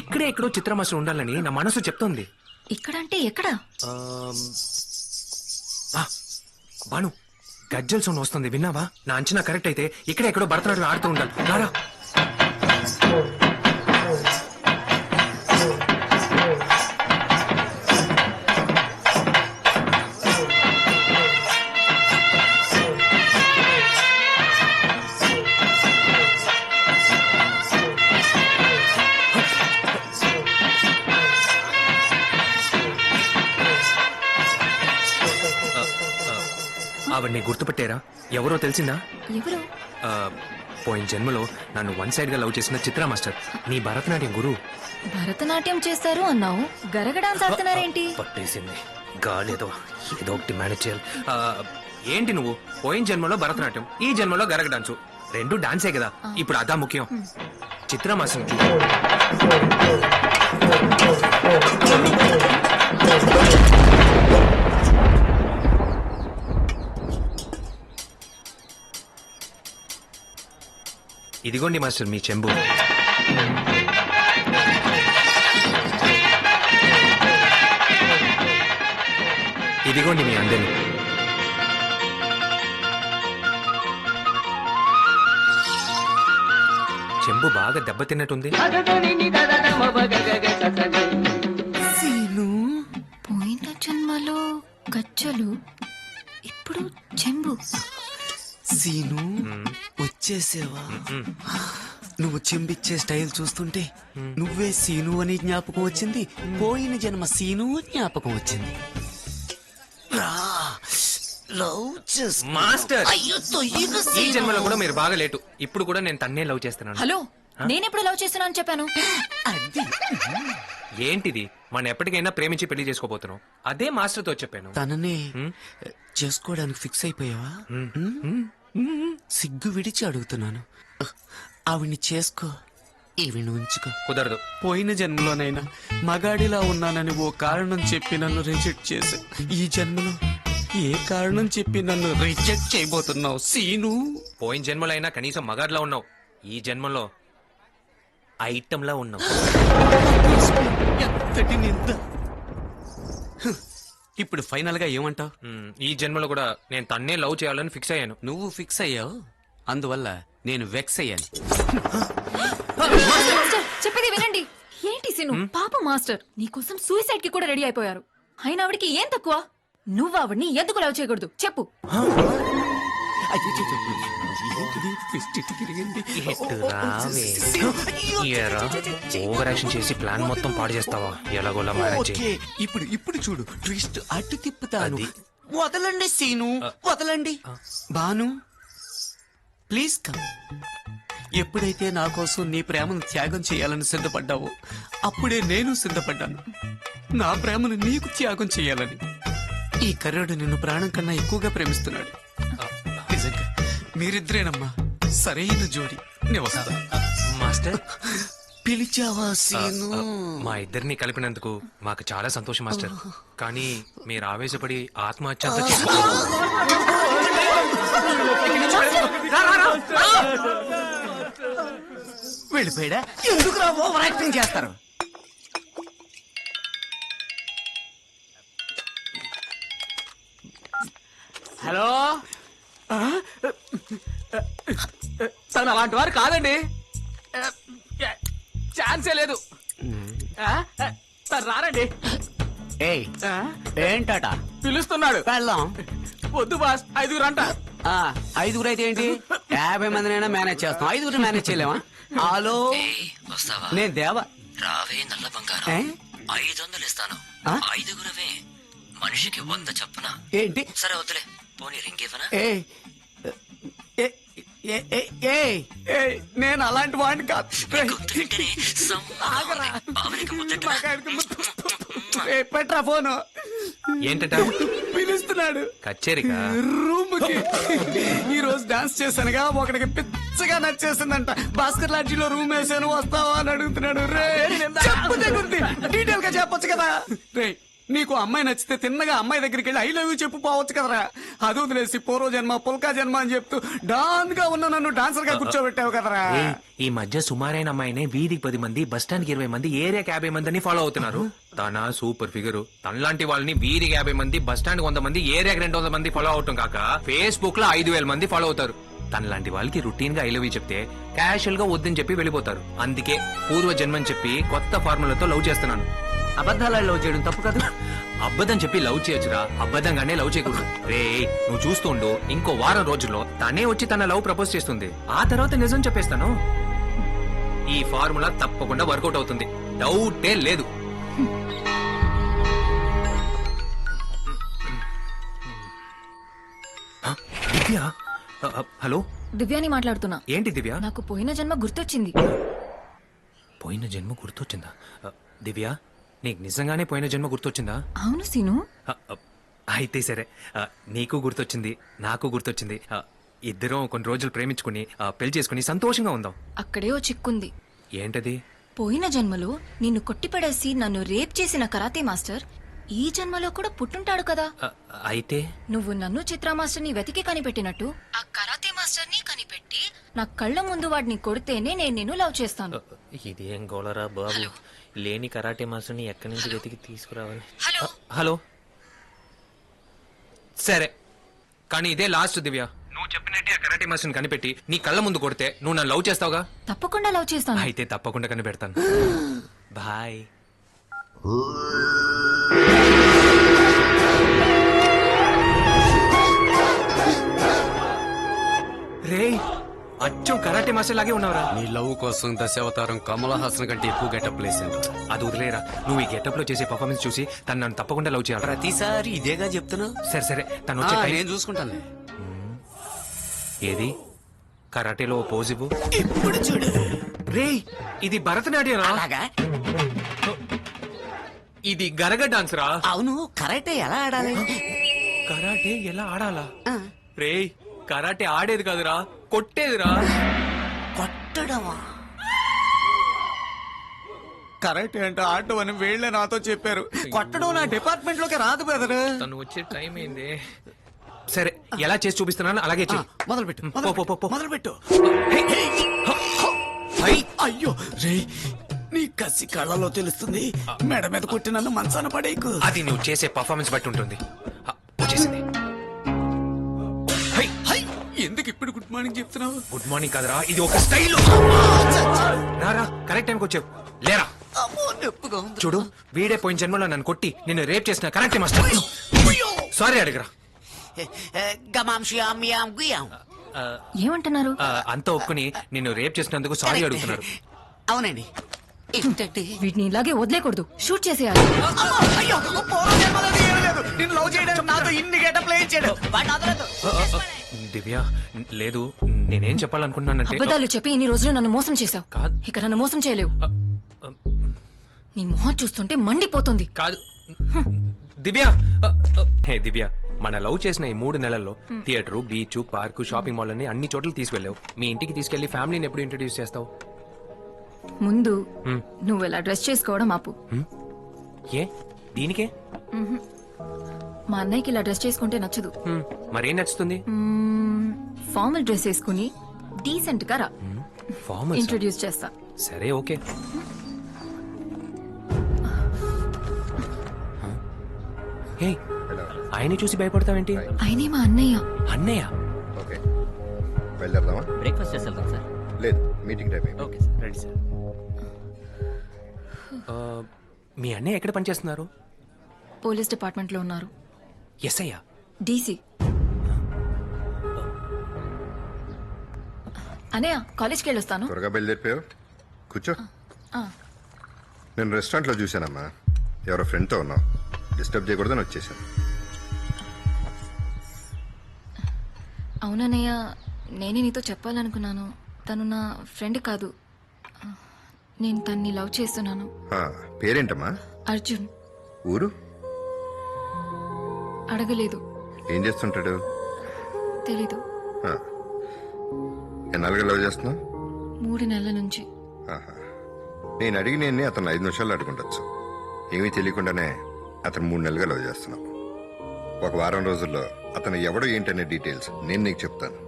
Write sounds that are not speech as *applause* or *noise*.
ఇక్కడే ఎక్కడో చిత్రమాసం ఉండాలని నా మనసు చెప్తోంది. ఇక్కడంటే ఎక్కడ? బాను గజ్జల్ సౌండ్ వస్తుంది విన్నావా? నా అంచనా కరెక్ట్ అయితే ఇక్కడ ఎక్కడో భరతనాట్యం ఆడుతూ ఉండాలి. రారా. ఆవిడ్ని గుర్తుపట్టారా? ఎవరో తెలిసిందా? ఎవరు? ఆ, పోయిన జన్మలో నన్ను వన్ సైడ్గా లవ్ చేసిన చిత్ర మాస్టర్. నీ భరతనాట్యం గురు. భరతనాట్యం చేస్తారు అన్నావు? గరగ డాన్స్ ఆడుతున్నారేంటి పట్టేసింది. గాలేదో ఏదో ఒకటి మేనేజ్ చేయాలి. ఆ, ఏంటి నువ్వు? పోయిన జన్మలో భరతనాట్యం ఈ జన్మలో గరగ డాన్సు. రెండు డాన్సే కదా. ఇప్పుడు అదా ముఖ్యం. చిత్ర మాస్టర్ ఇదిగోండి మాస్టర్ మీ చెంబు. ఇదిగోండి మీ అందరి చెంబు బాగా దెబ్బతిన్నట్టుంది పోయిన జన్మలో గజ్జలు ఇప్పుడు చెంబు. సీను వచ్చేసేవా? నువ్వు చెంబిచ్చే స్టైల్ చూస్తుంటే నువ్వే సీను అని జ్ఞాపకం వచ్చింది పోయిన జన్మ సీను జ్ఞాపకం వచ్చింది. మాస్టర్! ఈ. జన్మలో కూడా మీరు బాగా లేటు. ఇప్పుడు కూడా నేను తన్నే లవ్ చేస్తున్నాను. హలో నేనెప్పుడు లవ్ చేస్తున్నాను చెప్పాను? అది. ఏంటిది? మనం ఎప్పటికైనా ప్రేమించి పెళ్ళి చేసుకోబోతున్నాం అదే మాస్టర్తో చెప్పాను. తననే చేసుకోవడానికి ఫిక్స్ అయిపోయావా? సిగ్గు విడిచి అడుగుతున్నాను. ఆవిడ్ని చేసుకో ఈవిని ఉంచుకో. కుదరదు. పోయిన జన్మలోనైనా మగాడిలా ఉన్నానని ఓ కారణం చెప్పి నన్ను రిజెక్ట్ చేసి ఈ జన్మలో ఏ కారణం చెప్పి నన్ను రిజెక్ట్ చేయబోతున్నావు సీను? పోయిన జన్మలో అయినా కనీసం మగాడ్లా ఉన్నావు. ఈ జన్మలో ఐటంలా ఉన్నావు. ఎంతటి నింద ఇప్పుడు ఫైనల్గా ఏమంటావు ఈ జన్మలో కూడా నేను తన్నే లవ్ చేయాలని ఫిక్స్ అయ్యాను. నువ్వు ఫిక్స్ అయ్యావు? అందువల్ల నేను వెక్స్ అయ్యాను. మాస్టర్ చెప్పేది వినండి. ఏంటి సీను పాప మాస్టర్ నీకోసం సూసైడ్కి కూడా రెడీ అయిపోయారు. అయినా ఆవిడకి ఏం తక్కువ? నువ్వు ఆవిడ్ని ఎందుకు లవ్ చేయకూడదు? చెప్పు. చేసి ప్లాన్ మొత్తం పాడు చేస్తావా ఎలాగోలా మేనేజ్ ఓకే ఇప్పుడు ఇప్పుడు చూడు ట్విస్ట్ అటు తిప్పుతాను. వదలండి సీను వదలండి బాను ప్లీజ్ కమ్ ఎప్పుడైతే నా కోసం నీ ప్రేమను త్యాగం చేయాలని సిద్ధపడ్డావో అప్పుడే నేను సిద్ధపడ్డాను నా ప్రేమను నీకు త్యాగం చేయాలని ఈ కర్రుడు నిన్ను ప్రాణం కన్నా ఎక్కువగా ప్రేమిస్తున్నాడు మీరిద్దరేనమ్మా. సరైన జోడి. నేను వస్తా. మాస్టర్? పిలిచావా సీను? మా ఇద్దరిని కలిపినందుకు మాకు చాలా సంతోషం మాస్టర్. కానీ మీరు ఆవేశపడి ఆత్మహత్య. వెళ్ళిపోయాడా? ఎందుకు రా ఓవర్ యాక్టింగ్ చేస్తారు. హలో? తను అలాంటి వారు కాదండి. ఛాన్సే లేదు. ఆ? తను రారండి. ఏయ్? ఏంటట? పిలుస్తున్నాడు. పెళ్ళాం? వద్దు బాస్ ఐదుగురు అంట. ఆ, ఐదుగురు అయితే ఏంటి? యాభై మందినైనా మేనేజ్ చేస్తాం. ఐదుగురు మేనేజ్ చేయలేమా? హలో? వస్తావా? నేను దేవ? రావే నల్ల బంగారం? ఐదు వందలు ఇస్తాను? ఐదుగురవే మనిషికి వంద చప్పున. ఏంటి? సరే వద్దులే. పోనీ రింగ్ ఇవ్వనా ఏయ్ ఏ- ఏ- ఏ- ఏయ్ ఏయ్, నేను అలాంటి వాడిని కాదు. పెట్రా ఫోను? ఏంటట? పిలుస్తున్నాడు. కచేరికా? రూమ్కి ఈ రోజు డాన్స్ చేశానుగా ఒకడికి పిచ్చగా నచ్చేసిందంట. భాస్కర్ లాడ్జీలో రూమ్ వేసాను వస్తావా అని అడుగుతున్నాడు. రే చెప్పు తెగుంది డీటెయిల్గా చెప్పొచ్చు కదా. రే నీకు అమ్మాయి నచ్చితే తిన్నగా అమ్మాయి దగ్గరికి వెళ్ళి ఐ లవ్ యూ చెప్పు పోవచ్చు కదరా. అది వదిలేసి పూర్వ జన్మ పుల్కా జన్మ అని చెప్తూ డాన్గా ఉన్న నన్ను డాన్సర్గా కూర్చోబెట్టావు కదరా. ఏయ్, ఈ మధ్య సుమారైన అమ్మాయినే వీధికి పది మంది బస్ స్టాండ్కి ఇరవై మంది ఏరియాకి యాభై మంది అని ఫాలో అవుతున్నారు. తన సూపర్ ఫిగర్. తనలాంటి వాళ్ళని వీధికి యాభై మంది బస్ స్టాండ్ వంద మంది ఏరియాకి రెండు వందల మంది ఫాలో అవటం కాక ఫేస్బుక్లో ఐదు వేల మంది ఫాలో అవుతారు. తనలాంటి వాళ్ళకి రొటీన్గా ఐలవి చెప్తే క్యాషువల్గా వద్దని చెప్పి వెళ్ళిపోతారు. అందుకే పూర్వ జన్మని చెప్పి కొత్త ఫార్ములాతో లవ్ చేస్తున్నాను. అబద్ధాలు లవ్ చేయడం తప్పు కదా. అబద్ధం చెప్పి లవ్ చేయొచ్చురా. అబద్ధంగానే లవ్ చేయకూడదు. రే నువ్వు చూస్తుండు ఇంకో వారం రోజుల్లో తనే వచ్చి తన లవ్ ప్రపోజ్ చేస్తుంది. ఆ తర్వాత నిజం చెప్పేస్తాను. ఈ ఫార్ములా తప్పకుండా వర్కౌట్ అవుతుంది. డౌటే లేదు. హ? దివ్య? హలో? దివ్యాని మాట్లాడుతున్నా. ఏంటి దివ్య? నాకు పోయిన జన్మ గుర్తొచ్చింది. పోయిన జన్మ గుర్తొచ్చిందా? దివ్య? నీకు నిజంగానే పోయిన జన్మ గుర్తొచ్చిందా? అవును సీను. అ, అ, అయితే సరే. నీకు గుర్తొచ్చింది నాకు గుర్తొచ్చింది. అ, ఇద్దరం కొన్ని రోజులు ప్రేమించుకుని పెళ్ళి చేసుకుని సంతోషంగా ఉందాం. అక్కడే ఓ చిక్కుంది. ఏంటది? పోయిన జన్మలో నిన్ను కొట్టిపడేసి నన్ను రేప్ చేసిన కరాతే మాస్టర్ ఈ జన్మలో కూడా పుట్టుంటాడు కదా. అయితే? నువ్వు నన్ను చిత్రా మాస్టర్ని వెతికి కనిపెట్టినట్టు ఆ కరాతే మాస్టర్ని కనిపెట్టి నా కళ్ళ ముందు వాడిని కొడితేనే నేను నిన్ను లవ్ చేస్తాను. ఇదేం గోలరా బాబు? లేని కరాటే మాస్టర్ని ఎక్కడి నుంచి వెతికి తీసుకురావాలి? హలో? హలో? సరే. కానీ ఇదే లాస్ట్ దివ్య. నువ్వు చెప్పినట్టే ఆ కరాటే మాస్టర్ని కనిపెట్టి నీ కళ్ళ ముందు కొడితే నువ్వు నన్ను లవ్ చేస్తావుగా? తప్పకుండా లవ్ చేస్తాను. అయితే తప్పకుండా కనిపెడతాను. *gasps* బాయ్. అచ్చం కరాటే మాస్టర్ లాగే ఉన్నావురా. నీ లవ్ కోసం దశావతారం కమల హాసన్ కంటే ఎక్కువ గెటప్ లేసాను అది వదిలేరా. నువ్వు ఈ గెటప్లో చేసే పర్ఫార్మెన్స్ చూసి తను నన్ను తప్పకుండా లవ్ చేయాలి ప్రతిసారి ఇదేగా చెప్తున్నా? సరే సరే. తను వచ్చే టైం నేను చూసుకుంటాను ఏది? కరాటేలో ఓ పోజ్ ఇవ్వు. ఇప్పుడు చూడు. రే ఇది భరతనాట్యం రా అలాగా? ఇది గరగ డాన్స్ రా. అవును కరాటే ఎలా ఆడాలి? కరాటే ఎలా ఆడాలా? రే కరాటే ఆడేది కాదురా కొట్టేదిరా. కొట్టడమా? కరాటే అంటే ఆడటం అని వీళ్ళే నాతో చెప్పారు. కొట్టడం నా డిపార్ట్మెంట్లోకి రాదు బెదరు తను వచ్చే టైం అయింది. సరే ఎలా చేసి చూపిస్తున్నాను అలాగే చెయ్యి మొదలు పెట్టు పో, పో, పో, పో. మొదలు పెట్టు హే. అయ్యో రే నీ కసి కళ్ళలో తెలుస్తుంది. మెడ మీద కొట్టి నన్ను మంచాన పడేకు అది నువ్వు చేసే పర్ఫార్మెన్స్ బట్టి ఉంటుంది. ఇప్పుడు గుడ్ మార్నింగ్ చెప్తున్నావు? గుడ్ మార్నింగ్ కాదురా ఇది ఒక స్టైల్. రారా కరెక్ట్ టైంకి వచ్చావు లేరా? చూడు వీడే పోయిన జన్మలో నన్ను కొట్టి నిన్ను రేప్ చేసిన కరెక్ట్ మాస్టర్ సారీ అడిగరా. ఏమంటున్నారు? ఆ, అంతా ఒప్పుకుని నిన్ను రేప్ చేసినందుకు సారీ అడుగుతున్నారు అవునండి. ఏంటంటే వీటిని ఇలాగే వదిలేకూడదు షూట్ చేసేయాలి. అయ్యో పూర్వ జన్మలో అది ఏమీ లేదు. నిన్ను లవ్ చేయడానికి నాతో ఇన్ని గెటప్ ప్లే వదలొద్దు. దివ్య లేదు నేనేం చెప్పాలనుకుంటున్నానంటే అబద్ధాలు చెప్పి ఇన్ని రోజులు నన్ను మోసం చేశావు. కాదు. ఇక నన్ను మోసం చేయలేవు. నీ మొహం చూస్తుంటే మండిపోతుంది. కాదు. దివ్య హే దివ్య మన లవ్ చేసిన ఈ మూడు నెలల్లో theatre beach park shopping mall అని అన్ని చోట్ల తీసుకెళ్ళావు. మీ ఇంటికి తీసుకెళ్ళి ఫ్యామిలీని ఎప్పుడు ఇంట్రడ్యూస్ చేస్తావు? ముందు. నువ్వు ఇలా డ్రెస్ చేసుకోవడం ఆపు. ఏ? దీనికే? మా అన్నయ్యకి ఇలా డ్రెస్ చేసుకుంటే నచ్చదు. హ్మ్, మరేం నచ్చుతుంది? మ్మ్, ఫార్మల్ డ్రెస్ వేసుకుని డీసెంట్గా రా ఫార్మల్స్? ఇంట్రొడ్యూస్ చేస్తా. సరే ఓకే. హే? ఆయన చూసి భయపడతావేంటి? ఆయనే మా అన్నయ్య. అన్నయ్య? ఓకే. బయలుదేరదామా? బ్రేక్ఫాస్ట్ చేసి వెళ్తాం సార్. లేదు మీటింగ్ టైం అయింది ఓకే సార్ రెడీ సార్. ఆ, మీ అన్నయ్య ఎక్కడ పనిచేస్తున్నారు? పోలీస్ డిపార్ట్మెంట్లో ఉన్నారు. ఎస్ అయ్యా డీసీ. అన్నయ్య కాలేజ్కి వెళ్ళొస్తాను. త్వరగా బయలుదేరిపోయావు కూర్చో. ఆ. నేను రెస్టారెంట్లో చూశానమ్మా. ఎవరో ఫ్రెండ్తో ఉన్నావు. డిస్టర్బ్ చేయకూడదని వచ్చేసాను. అవునన్నయ్య నేనే నీతో చెప్పాలనుకున్నాను. తను నా ఫ్రెండ్ కాదు. నేను తన్ని లవ్ చేస్తున్నాను. ఆ, పేరేంటమ్మా? అర్జున్. ఊరు? అడగలేదు. ఏం చేస్తుంటాడు? తెలీదు. ఎన్నాళ్ళుగా లవ్ చేస్తున్నావు? మూడు నెలల నుంచి. నేను అడిగి నేను అతను ఐదు నిమిషాలు అడుగుండొచ్చు ఏమీ తెలియకుండానే అతను మూడు నెలలుగా లవ్ చేస్తున్నాం ఒక వారం రోజుల్లో అతను ఎవడో ఏంటనే డీటెయిల్స్ నేను నీకు చెప్తాను?